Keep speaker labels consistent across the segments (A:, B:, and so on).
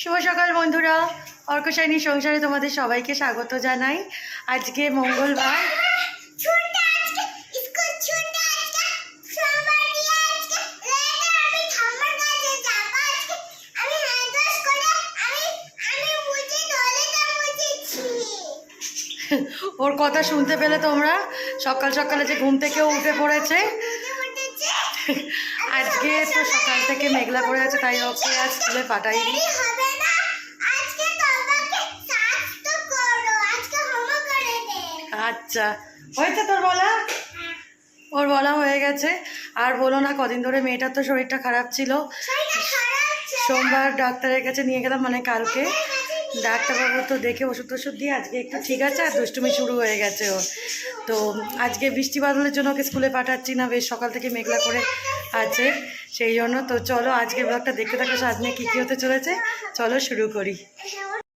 A: শুভ সকাল বন্ধুরা। অর্কশাইনী সংসারে তোমাদের সবাইকে স্বাগত জানাই। আজকে মঙ্গলবার। ওর কথা শুনতে পেলে তোমরা সকাল সকালে যে ঘুম থেকে উঠে পড়েছে। আজকে তো সকাল থেকে মেঘলা করে আছে তাই ওকে আজ স্কুলে পাঠাইনি। আচ্ছা হয়েছে তোর বলা? ওর বলা হয়ে গেছে। আর বলো না, কদিন ধরে মেয়েটার তো শরীরটা খারাপ ছিল। সোমবার ডাক্তারের কাছে নিয়ে গেলাম মানে কালকে। ডাক্তারবাবু তো দেখে ওষুধ টষুধ দিয়ে আজকে একটু ঠিক আছে, আর দুষ্টুমি শুরু হয়ে গেছে ওর। তো আজকে বৃষ্টি বাদলের জন্য ওকে স্কুলে পাঠাচ্ছি না, বেশ সকাল থেকে মেঘলা করে আছে। সেই জন্য তো চলো আজকে ব্লগটা দেখতে থাকো, সাজনে কী কী হতে চলেছে। চলো শুরু করি।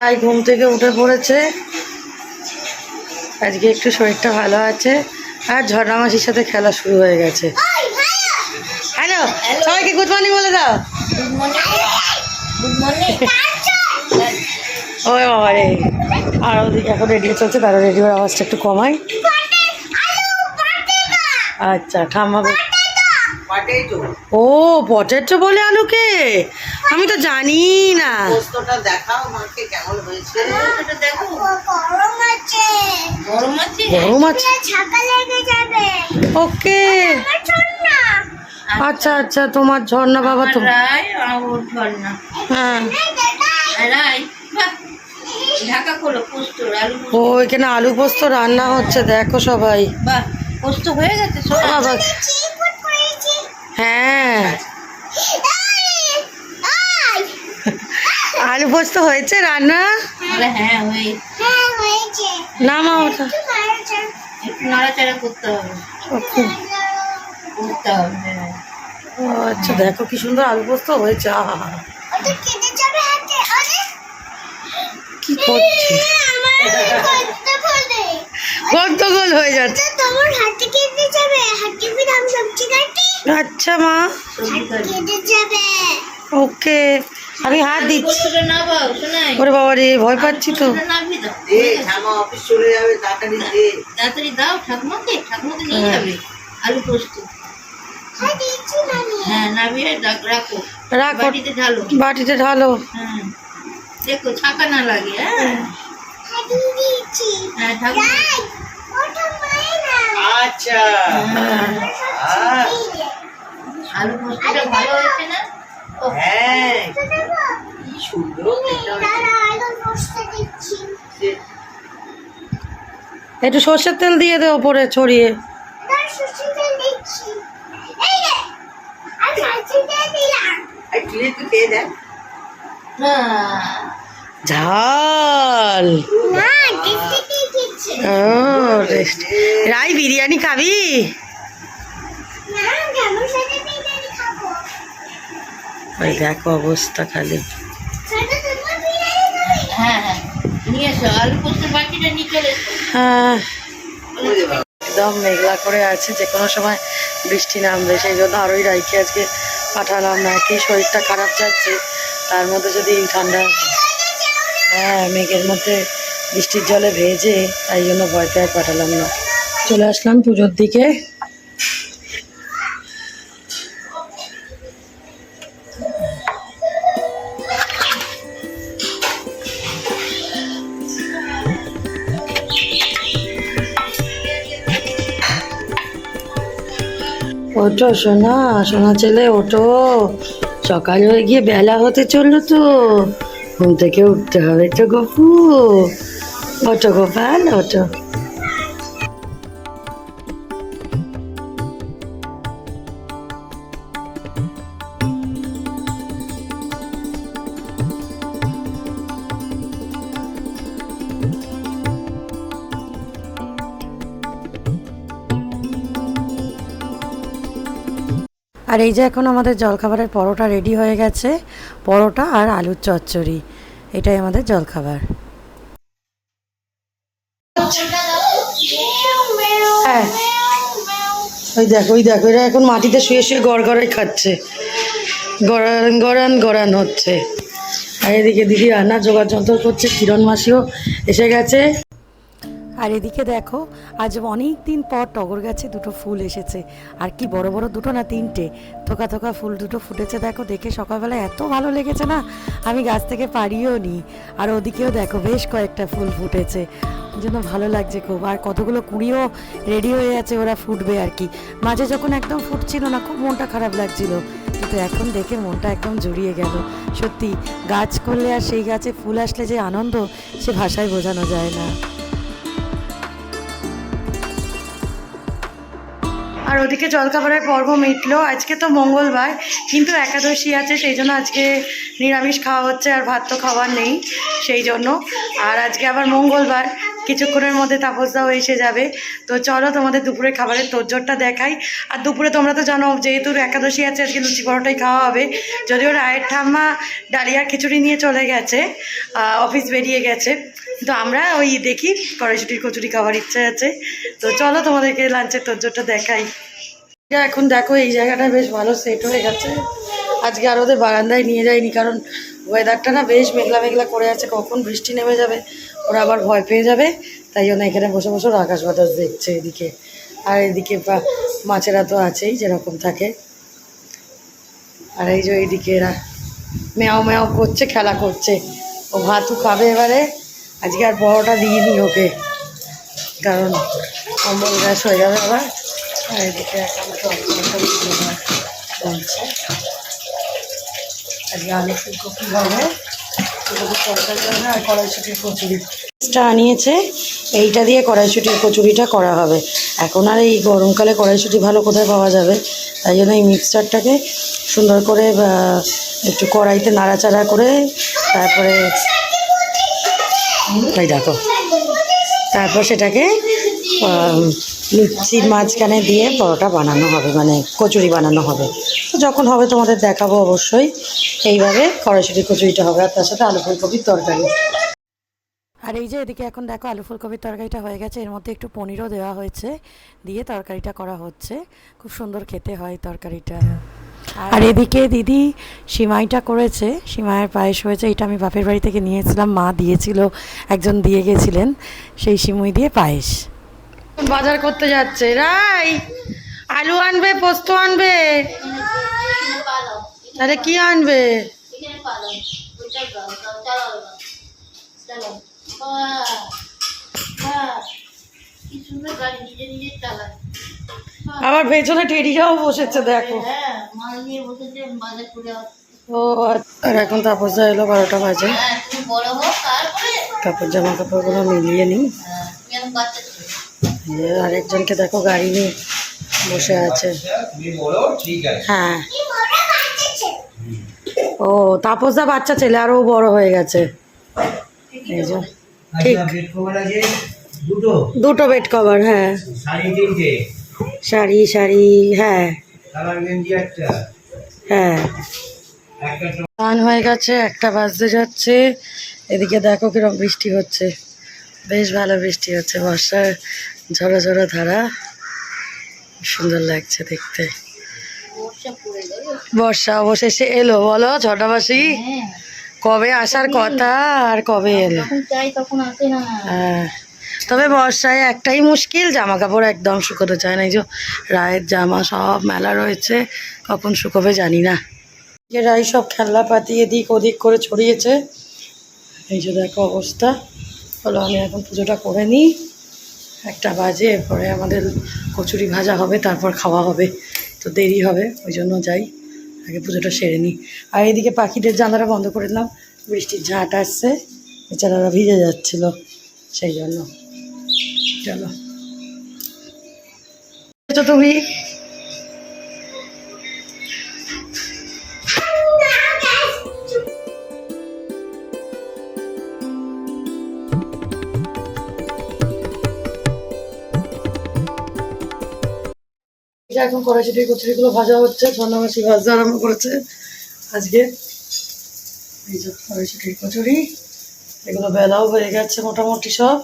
A: তাই ঘুম থেকে উঠে পড়েছে। আজকে একটু শরীরটা ভালো আছে আর ঝর্ণা মাসির সাথে খেলা শুরু হয়ে গেছে। হ্যালো সবাইকে গুড মর্নিং বলে দাও।
B: গুড মর্নিং
A: ওই বাবা রে। আর ওদিকে এখন রেডিও চলছে তারা রেডিওর আওয়াজটা একটু কমাই। আচ্ছা ঠাম্মা ও পটেটো বলে আলুকে? আমি তো জানি না
C: পোস্তটা দেখাও মাকে কেমন হয়েছে। দেখো।
B: গরম আছে।
C: গরম আছে?
A: গরম আছে?
B: ছাকা লেগে যাবে।
A: ওকে। আচ্ছা আচ্ছা তোমার ঝর্ণা বাবা তো
C: ঝর্ণা।
A: হ্যাঁ।
B: এই দাদা
C: রাই ঢাকা খোলো পোস্ত আলু
A: ও এখানে আলু পোস্ত রান্না হচ্ছে দেখো সবাই।
C: পোস্ত হয়ে গেছে সব?
A: বাবা
B: চিকুট করেছি।
A: হ্যাঁ
B: এই আই
A: আলু পোস্ত হয়েছে রান্না?
C: হ্যাঁ হ্যাঁ
B: হয়েছে।
A: না মা ওটা
B: একটু মারছে
C: একটু নাড়াচাড়া করতে হবে। করতে হবে হ্যাঁ।
A: ও আচ্ছা দেখো কি সুন্দর আলু পোস্ত হয়েছে আহা কি করছে? গন্ডগোল হয়ে যাচ্ছে।
B: তোমার হাতে কেটে যাবে? হাতে ফির আমি সবজি কাটি?
A: আচ্ছা মা।
C: কেটে
B: যাবে।
A: ওকে। আমি হাত দিচ্ছি। ওরে বাবা রে ভয় পাচ্ছি তো।
C: নাবি দাও
D: অফিস চলে যাবে তাড়াতাড়ি
C: তাড়াতাড়ি দাও ঠাকুমাকে ঠাকুমাকে নিয়ে
A: হ্যাঁ।
C: আলু পোস্ত।
B: দিচ্ছি নানি।
C: নামিয়ে রাখ- রাখো।
A: রাখো।
C: বাটিতে ঢালো।
A: বাটিতে ঢালো।
C: হ্যাঁ। দেখো ছাকা না লাগে হ্যাঁ।
D: আচ্ছা।
A: হ্যাঁ।
C: আলু পোস্তটা ভালো হয়েছে না?
D: হ্যাঁ কি সুন্দর
A: একটু সর্ষের তেল দিয়ে দে ওপরে ছড়িয়ে।
C: না
A: ঝাল। রাই বিরিয়ানি খাবি?
B: না জামুর সাথে বিরিয়ানি খাব
A: ওই দেখো অবস্থা খালি।
C: হ্যাঁ হ্যাঁ।
A: হ্যাঁ। একদম মেঘলা করে আছে যে কোনো সময় বৃষ্টি নামবে সেই জন্য আরোই রাইকে আজকে পাঠালাম। না কি শরীরটা খারাপ যাচ্ছে তার মধ্যে যদি ঠান্ডা হ্যাঁ মেঘের মধ্যে বৃষ্টির জলে ভেজে তাই জন্য ভয়তে আর পাঠালাম না। চলে আসলাম পুজোর দিকে। ওটো সোনা সোনা ছেলে ওটো সকাল হয়ে গিয়ে বেলা হতে চলল তো। ঘুম থেকে উঠতে হবে তো, গপু। ওটো গোপাল ওটো আর এই যে এখন আমাদের জলখাবারের পরোটা রেডি হয়ে গেছে, পরোটা আর আলুর চচ্চড়ি, এটাই আমাদের জলখাবার। হ্যাঁ। ওই দেখো ওই দেখো এরা এখন মাটিতে শুয়ে শুয়ে গড় গড়াই খাচ্ছে। গড়ান গড়ান গড়ান হচ্ছে। আর এদিকে দিদি জোগাড় যন্ত্র করছে, কিরণ মাসিও এসে গেছে। আর এদিকে দেখো, আজ অনেক দিন পর টগর গাছে দুটো ফুল এসেছে। আর কি বড় বড় দুটো না তিনটে। থোকা থোকা ফুল দুটো ফুটেছে, দেখো, দেখে সকালবেলা এত ভালো লেগেছে না? আমি গাছ থেকে পারিও নি। আর ওদিকেও দেখো, বেশ কয়েকটা ফুল ফুটেছে। জন্য ভালো লাগছে খুব। আর কতগুলো কুড়িও রেডি হয়ে আছে, ওরা ফুটবে আর কি। মাঝে যখন একদম ফুটছিল না, খুব মনটা খারাপ লাগছিল। কিন্তু এখন দেখে মনটা একদম জড়িয়ে গেল। সত্যি, গাছ করলে আর সেই গাছে ফুল আসলে যে আনন্দ, সে ভাষায় বোঝানো যায় না। আর ওদিকে জলখাবারের পর্ব মিটলো। আজকে তো মঙ্গলবার, কিন্তু একাদশী আছে, সেই জন্য আজকে নিরামিষ খাওয়া হচ্ছে আর ভাত তো খাওয়ার নেই, সেই জন্য। আর আজকে আবার মঙ্গলবার, কিছুক্ষণের মধ্যে তাপসদাও এসে যাবে। তো চলো তোমাদের দুপুরে খাবারের তোরজোরটা দেখাই। আর দুপুরে তোমরা তো জানো, যেহেতু একাদশী আছে, আজকে লুচি পরোটাই খাওয়া হবে। যদিও রায়ের ঠাম্মা ডালিয়া খিচুড়ি নিয়ে চলে গেছে অফিস বেরিয়ে গেছে। তো আমরা ওই দেখি কড়াইশুটির কচুরি খাওয়ার ইচ্ছে আছে। তো চলো তোমাদেরকে লাঞ্চের তোরজোরটা দেখাই। এখন দেখো এই জায়গাটা বেশ ভালো সেট হয়ে গেছে। আজকে আর ওদের বারান্দায় নিয়ে যাইনি, কারণ ওয়েদারটা না বেশ মেঘলা মেঘলা করে আছে। কখন বৃষ্টি নেমে যাবে, ওরা আবার ভয় পেয়ে যাবে। তাই জন্য এখানে বসে বসে আকাশ বাতাস দেখছে এদিকে। আর এদিকে মাছেরা তো আছেই, যেরকম থাকে। আর এই যে এইদিকে এরা ম্যাও ম্যাও করছে, খেলা করছে। ও ভাতু খাবে এবারে। আজকে আর বড়টা দিইনি ওকে, কারণ অম্বল গ্যাস হয়ে যাবে আবার। আর এদিকে আজকে আলু ফুলকপি হবে। কড়াইশুটির আনিয়েছে, এইটা দিয়ে কড়াইশুটির কচুরিটা করা হবে। এখন আর এই গরমকালে কড়াইশুটি ভালো কোথায় পাওয়া যাবে? তাই জন্য এই মিক্সচারটাকে সুন্দর করে একটু কড়াইতে নাড়াচাড়া করে, তারপরে তাই দেখো। তারপর সেটাকে লুচির মাঝখানে দিয়ে পরোটা বানানো হবে মানে কচুরি বানানো হবে। তো যখন হবে তোমাদের দেখাবো অবশ্যই। এইভাবে কড়াইশুটি কচুরিটা হবে আর তার সাথে আলু ফুলকপির তরকারি। আর এই যে এদিকে এখন দেখো আলু ফুলকপির তরকারিটা হয়ে গেছে। এর মধ্যে একটু পনিরও দেওয়া হয়েছে, দিয়ে তরকারিটা করা হচ্ছে। খুব সুন্দর খেতে হয় তরকারিটা। আর এদিকে দিদি সিমাইটা করেছে সিমাইয়ের পায়েস হয়েছে এটা আমি বাপের বাড়ি থেকে নিয়েছিলাম মা দিয়েছিল একজন দিয়ে গেছিলেন সেই সিমুই দিয়ে পায়েস। বাজার করতে যাচ্ছে রাই আলু আনবে পোস্ত আনবে? তাহলে কি আনবে।
C: কি সুন্দর গাড়ি নিজে নিজে চালায়।
A: আবার পেছনে টেডিরাও বসেছে দেখো।
C: হ্যাঁ
A: ও আর এখন তাপসদা এলো বারোটা বাজে।
C: হ্যাঁ তারপরে
A: কাপড় জামা কাপড়গুলো মিলিয়ে নিই।
C: হ্যাঁ,
A: আরেকজনকে দেখো গাড়ি নিয়ে বসে আছে।
E: তুমি বলো ঠিক আছে
A: হ্যাঁ ও তাপসদা বাচ্চা ছেলে আরও বড় হয়ে গেছে। এই যে। ঠিক।
E: আচ্ছা বেড কভার আছে? দুটো?
A: দুটো বেড কভার হ্যাঁ।
E: তিনটে।
A: শাড়ি শাড়ি হ্যাঁ। হ্যাঁ। স্নান হয়ে গেছে একটা বাজতে যাচ্ছে। এদিকে দেখো কীরকম বৃষ্টি হচ্ছে। বেশ ভালো বৃষ্টি হচ্ছে বর্ষার ঝরা ঝরা ধারা। সুন্দর লাগছে দেখতে।
C: বর্ষা পড়ে গেল
A: বর্ষা অবশেষে এলো বলো ছটাবাসী
C: হ্যাঁ।
A: কবে আসার কথা আর কবে এলো?
C: যখন তখন আসে না।
A: হ্যাঁ। তবে বর্ষায় একটাই মুশকিল জামা কাপড় একদম শুকোতে চায় না। এই যে রায়ের জামা সব মেলা রয়েছে, কখন শুকোবে জানি না। যে রাই সব খেলনা পাতি এদিক ওদিক করে ছড়িয়েছে, এই যে দেখো অবস্থা। হলো আমি এখন পুজোটা করে নিই। একটা বাজে, এরপরে আমাদের কচুরি ভাজা হবে, তারপর খাওয়া হবে। তো দেরি হবে, ওই জন্য যাই, আগে পুজোটা সেরে নিই। আর এদিকে পাখিদের জানালা বন্ধ করে দিলাম, বৃষ্টির ঝাঁট আসছে, বেচারারা ভিজে যাচ্ছিল, সেই জন্য। চলো। তুমি। এখন কড়াইশুটির কচুরিগুলো ভাজা হচ্ছে ছন্নমাসি ভাজা আরম্ভ করেছে। আজকে এই যে কড়াইশুটির কচুরি। এগুলো বেলাও হয়ে গেছে মোটামুটি সব।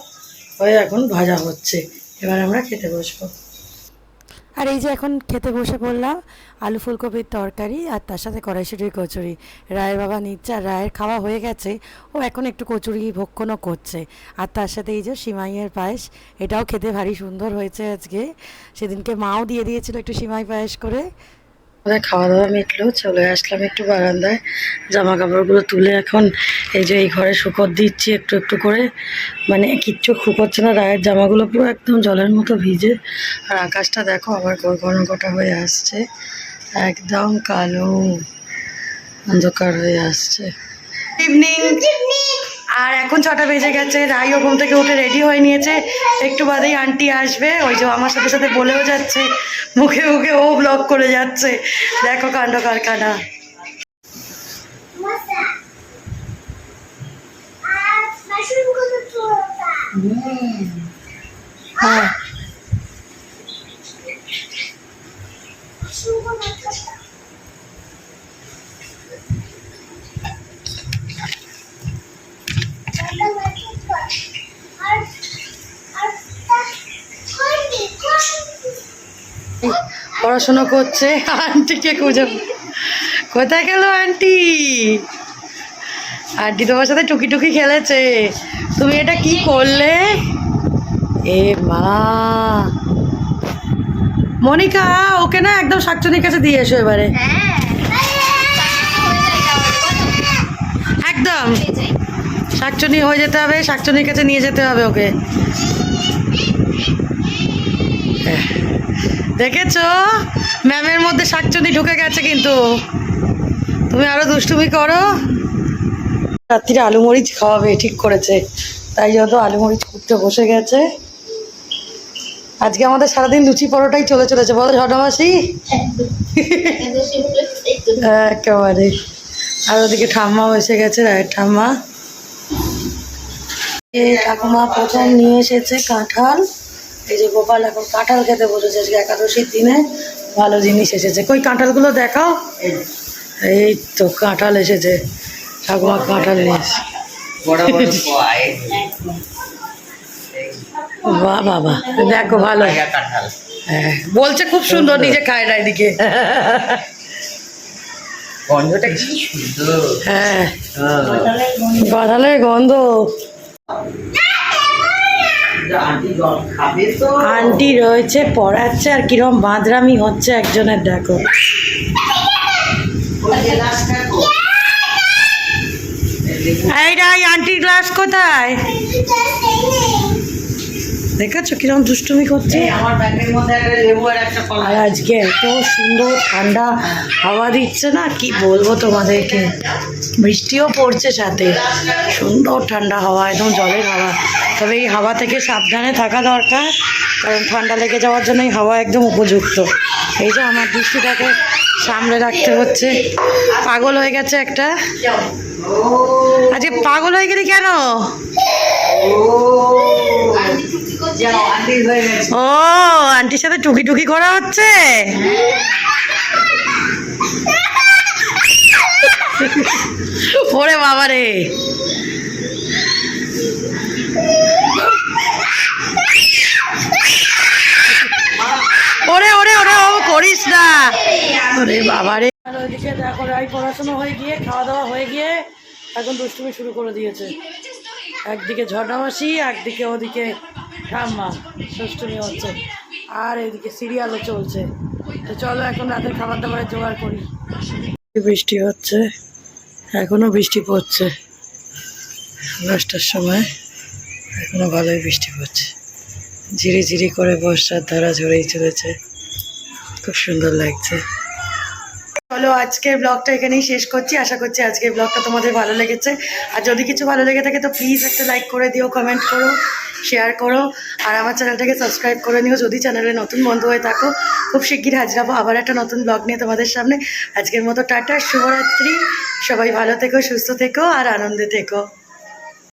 A: হয়ে এখন ভাজা হচ্ছে। এবার আমরা খেতে বসবো। আর এই যে এখন খেতে বসে পড়লাম, আলু ফুলকপির তরকারি আর তার সাথে কড়াইশুটির কচুরি। রায়ের বাবা নিচ্ছে আর রায়ের খাওয়া হয়ে গেছে, ও এখন একটু কচুরি ভক্ষণও করছে। আর তার সাথে এই যে সিমাইয়ের পায়েস, এটাও খেতে ভারী সুন্দর হয়েছে আজকে। সেদিনকে মাও দিয়ে দিয়েছিল একটু সিমাই পায়েস করে। আমাদের খাওয়া দাওয়া মিটলো, চলে আসলাম একটু বারান্দায়। জামা কাপড়গুলো তুলে এখন এই যে এই ঘরে শুকর দিচ্ছি একটু একটু করে। মানে কিচ্ছু শুকোচ্ছে না, রায়ের জামাগুলো পুরো একদম জলের মতো ভিজে। আর আকাশটা দেখো, আবার ঘন ঘটা হয়ে আসছে। একদম কালো অন্ধকার হয়ে আসছে। ইভিনিং আর এখন ছটা বেজে গেছে রাইও ঘুম থেকে উঠে রেডি হয়ে নিয়েছে। একটু বাদেই আন্টি আসবে ওই যে আমার সাথে সাথে বলেও যাচ্ছে মুখে মুখে ও ব্লক করে যাচ্ছে। দেখো কাণ্ড কারখানা। হ্যাঁ
B: মাশরুমগুলো ছোটা ছোটা মাটি কর আর আর তা কোনটি কোনটি
A: পড়াশোনা করছে। আন্টিকে খুঁজে কোথায় গেল আন্টি? আন্টি তোমার সাথে টুকি টুকি খেলেছে। তুমি এটা কি করলে? এ মা। মনিকা, ওকে না একদম শাকচুনির কাছে দিয়ে এসো এবারে। একদম। শাকচুনি হয়ে যেতে হবে, শাকচুনির কাছে নিয়ে যেতে হবে ওকে। দেখেছ? ম্যামের মধ্যে শাকচুনি ঢুকে গেছে কিন্তু। তুমি আরও দুষ্টুমি করো। রাত্রিরে আলু মরিচ খাওয়াবে, ঠিক করেছে। তাই যত আলু মরিচ করতে বসে গেছে। আজকে আমাদের সারাদিন লুচি পরোটাই চলে চলেছে, বলো ঝড়মাসি একেবারে। আর ওদিকে ঠাম্মাও এসে গেছে, রায়ের ঠাম্মা। ঠাকুমা প্রথম নিয়ে এসেছে কাঁঠাল। এই যে গোপাল এখন কাঁঠাল খেতে বসেছে আজকে একাদশীর দিনে ভালো জিনিস এসেছে। কই কাঁঠালগুলো দেখাও। এই তো কাঁঠাল এসেছে। ঠাকুমা কাঁঠাল নিয়ে এসেছে।
D: বড় বড় কয়
A: বাহ। বাবা দেখো ভালো। হ্যাঁ বলছে খুব সুন্দর নিজে খায় না এদিকে।
D: গন্ধটা কি সুন্দর।
A: হ্যাঁ।
D: হ্যাঁ।
A: গন্ধ।
D: আন্টি
A: রয়েছে পড়াচ্ছে আর কিরম বাঁধরামি হচ্ছে একজনের দেখো। এই আন্টি আন্টির গ্লাস কোথায়? দেখেছ কিরম দুষ্টুমি করছে?
D: আর
A: আজকে এত সুন্দর ঠান্ডা হাওয়া দিচ্ছে না? কি বলব তোমাদেরকে? বৃষ্টিও পড়ছে সাথে। সুন্দর ঠান্ডা হাওয়া একদম জলের হাওয়া। তবে এই হাওয়া থেকে সাবধানে থাকা দরকার কারণ ঠান্ডা লেগে যাওয়ার জন্য এই হাওয়া একদম উপযুক্ত। এই যে আমার দৃষ্টিটাকে সামলে রাখতে হচ্ছে। পাগল হয়ে গেছে একটা। আজকে পাগল হয়ে গেলি কেন? ও আন্টির সাথে টুকি টুকি করা হচ্ছে? ওরে বাবা রে। ওরে ওরে ওরে ও করিস না। ওরে বাবা রে। আর ওইদিকে দেখো পড়াশোনা হয়ে গিয়ে খাওয়া দাওয়া হয়ে গিয়ে এখন দুষ্টুমি শুরু করে দিয়েছে। একদিকে ঝড়নামাসি একদিকে ওদিকে ঠাম্মা দুষ্টুমি হচ্ছে। আর এদিকে সিরিয়ালও চলছে। তো চলো এখন রাতের খাবার দাবারের জোগাড় করি। বৃষ্টি হচ্ছে? এখনও বৃষ্টি পড়ছে। দশটার সময় এখনও ভালোই বৃষ্টি পড়ছে। ঝিরি ঝিরি করে বর্ষার ধারা ঝরেই চলেছে। খুব সুন্দর লাগছে। চলো, আজকের ব্লগটা এখানেই শেষ করছি। আশা করছি আজকের ব্লগটা তোমাদের ভালো লেগেছে। আর যদি কিছু ভালো লেগে থাকে, তো প্লিজ একটা লাইক করে দিও কমেন্ট করো শেয়ার করো। আর আমার চ্যানেলটাকে সাবস্ক্রাইব করে নিও। যদি চ্যানেলে নতুন বন্ধু হয়ে থাকো, খুব শিগগির হাজির হব আবার একটা নতুন ব্লগ নিয়ে তোমাদের সামনে। আজকের মতো টাটা, শুভরাত্রি। সবাই ভালো থেকো, সুস্থ থেকো, আর আনন্দে থেকো।